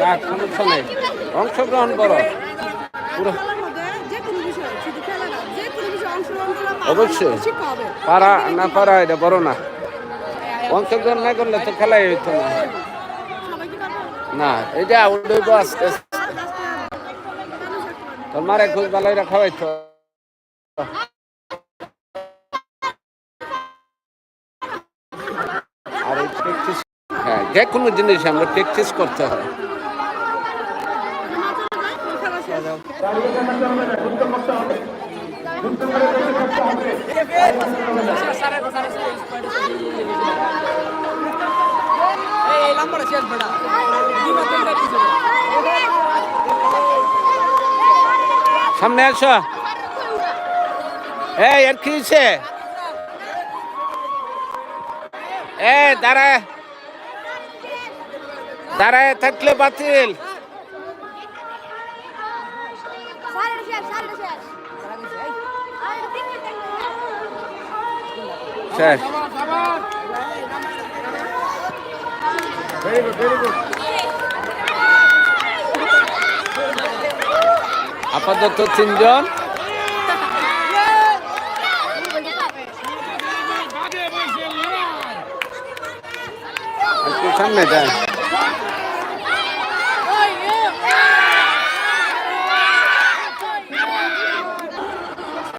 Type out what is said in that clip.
কাক সমস্যা অংশগ্রহণ করো। অবশ্যই। পারা না পারা, এটা বড় না। অংশগ্রহণ না করলে তো খেলাই হইতো না। না আউট হইব আস্তে তোর খুব ভালোই রাখা হইতো যে কোনো জিনিস আমরা প্র্যাকটিস করতে হয়। সামনে আসো। এই আর কি এ দাঁড়ায় দাঁড়ায় থাকলে বাতিল। শেষ আপাতত তিনজন। সামনে যায়